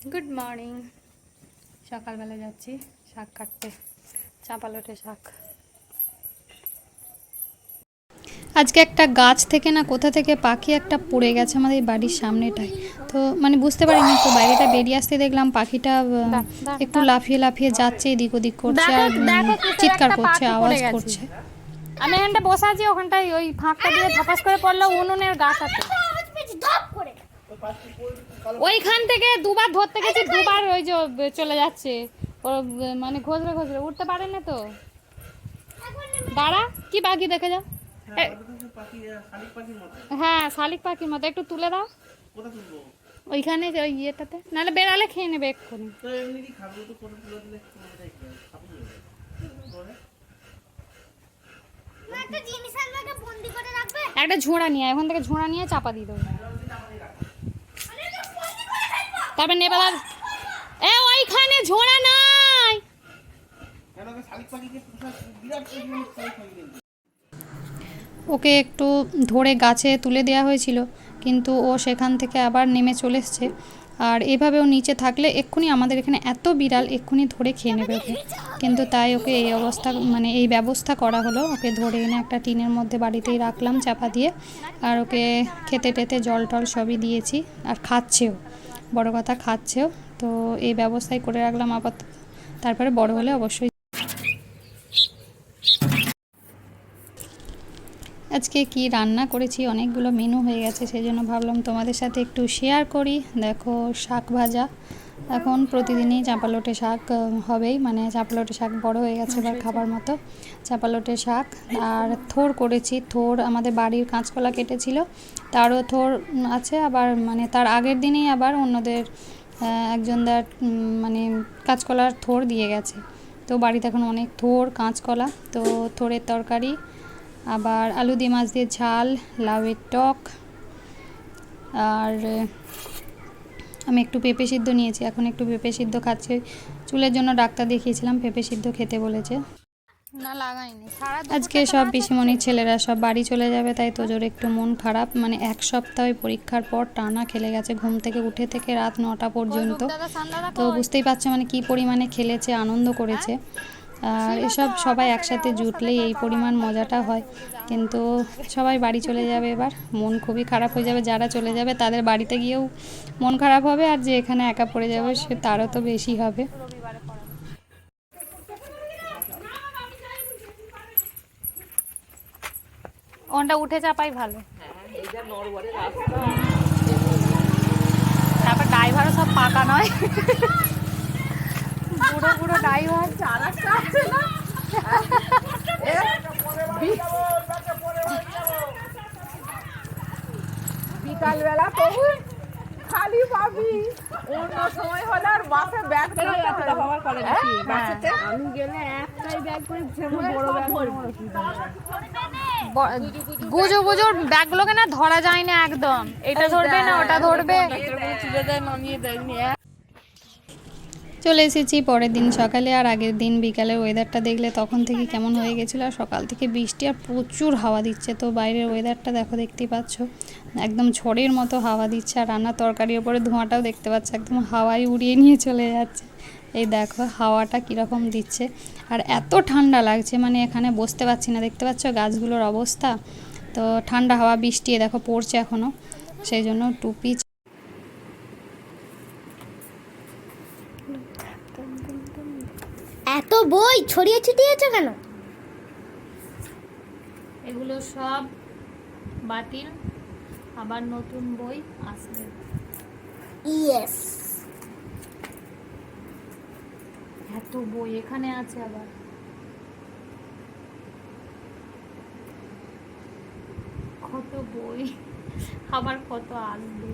Good morning সকালবেলা যাচ্ছি শাক কাটতে। চাঁপালটে শাক। আজকে একটা গাছ থেকে না কোথা থেকে পাখি একটা পড়ে গেছে আমাদের বাড়ির সামনেটায়। তো মানে বুঝতে পারিনি তো বাইরেটা বেরিয়ে আসতে দেখলাম পাখিটা একটু লাফিয়ে লাফিয়ে যাচ্ছে এদিক ওদিক করছে আর চিৎকার করছে আওয়াজ করছে। আমি এখানটা বসে আছি ওখানটায় ওই ফাঁকটা দিয়ে ধপাস করে পড়ল উনুনের গাছাতে ওইখান থেকে দুবার ধরতে গেছি দুবার ওই যে চলে যাচ্ছে। ও মানে ঘষরে ঘষরে উঠতে পারে না তো। দাঁড়া কি পাখি দেখে যাও হ্যাঁ শালিক পাখির মতো। একটু তুলে দাও। ওইখানে ওই ইয়েটাতে। নাহলে বেড়ালে খেয়ে নেবে এক্ষুনি। একটা ঝোড়া নিয়ে ওখান থেকে ঝোড়া নিয়ে চাপা দিয়ে দেবো। তারপর আর এ, ওইখানে ঝোড়া নাই। ওকে একটু ধরে গাছে তুলে দেওয়া হয়েছিল, কিন্তু ও সেখান থেকে আবার নেমে চলে এসছে। আর এভাবেও নিচে থাকলে এক্ষুনি আমাদের এখানে এত বিড়াল, এক্ষুনি ধরে খেয়ে নেবে ওকে। কিন্তু তাই ওকে এই অবস্থা মানে এই ব্যবস্থা করা হলো। ওকে ধরে এনে একটা টিনের মধ্যে বাড়িতেই রাখলাম চাপা দিয়ে। আর ওকে খেতে টেতে জল টল সবই দিয়েছি, আর খাচ্ছেও বড় কথা খাচ্ছেও, তো এই ব্যবস্থাই করে রাখলাম আপাতত। তারপরে বড় হলে অবশ্যই। আজকে কি রান্না করেছি, অনেকগুলো মেনু হয়ে গেছে সেই জন্য ভাবলাম তোমাদের সাথে একটু শেয়ার করি। দেখো, শাক ভাজা। এখন প্রতিদিনই চাপালোটে শাক হবেই। মানে চাপালোটে শাক বড় হয়ে গেছে এবার খাবার মতো। চাপালোটে শাক আর থোর করেছি। থোর আমাদের বাড়ির কাঁচকলা কেটেছিল। তারও থোর আছে আবার মানে তার আগের দিনেই আবার অন্যদের আহ, একজনদার উম, মানে কাঁচকলার থোর দিয়ে গেছে। তো বাড়িতে এখন অনেক থোর কাঁচকলা। তো থোরের তরকারি আবার আলু দিয়ে মাছ দিয়ে ঝাল লাউয়ের টক আর আমি একটু পেঁপে সিদ্ধ নিয়েছি এখন একটু পেঁপে সিদ্ধ খাচ্ছি। চুলের জন্য ডাক্তার দেখিয়েছিলাম পেঁপে সিদ্ধ খেতে বলেছে। না লাগাইনি। আজকে সব পিসিমণির ছেলেরা সব বাড়ি চলে যাবে তাই তোজোর একটু মন খারাপ। মানে এক সপ্তাহ পরীক্ষার পর টানা খেলে গেছে ঘুম থেকে উঠে থেকে রাত নটা পর্যন্ত। তো বুঝতেই পারছ মানে কি পরিমাণে খেলেছে আনন্দ করেছে। আর এসব সবাই একসাথে জুটলেই এই পরিমাণ মজাটা হয়। কিন্তু সবাই বাড়ি চলে যাবে এবার। মন খুবই খারাপ হয়ে যাবে যারা চলে যাবে তাদের বাড়িতে গিয়েও মন খারাপ হবে আর যে এখানে একা পড়ে যাবে সে তারও তো বেশি হবে। রবিবারে ওনটা উঠে চাপাই ভালো। তারপর ড্রাইভারও সব পাকা নয়। বুড়ো বুড়ো ড্রাইভার বিকালবেলা প্রভু খালি পাবি। অন্য সময় হলে আর বাসে ব্যাগ আমি গেলে একটাই ব্যাগ করে বড় ব্যাগ গুজো গুজো ব্যাগগুলোকে না ধরা যায় না একদম। এটা ধরবে না ওটা ধরবে। চলে এসেছি পরের দিন সকালে, আর আগের দিন বিকালের ওয়েদারটা দেখলে তখন থেকে কেমন হয়ে গেছিল। আর সকাল থেকে বৃষ্টি, আর প্রচুর হাওয়া দিচ্ছে। তো বাইরের ওয়েদারটা দেখো দেখতেই পাচ্ছ? একদম ঝড়ের মতো হাওয়া দিচ্ছে, আর রান্নার তরকারির ওপরে ধোঁয়াটাও দেখতে পাচ্ছ। একদম হাওয়ায় উড়িয়ে নিয়ে চলে যাচ্ছে। এই দেখো হাওয়াটা কীরকম দিচ্ছে। আর এত ঠান্ডা লাগছে মানে এখানে বসতে পারছি না। দেখতে পাচ্ছ গাছগুলোর অবস্থা? তো ঠান্ডা হাওয়া, বৃষ্টি দেখো পড়ছে এখনও সেই জন্য টুপি এত বই ছড়িয়ে ছিটিয়েছে কেন? এগুলো সব বাতিল আবার নতুন বই আসবে। ইয়েস। এত বই এখানে আছে আবার। কত বই আবার কত আসবে।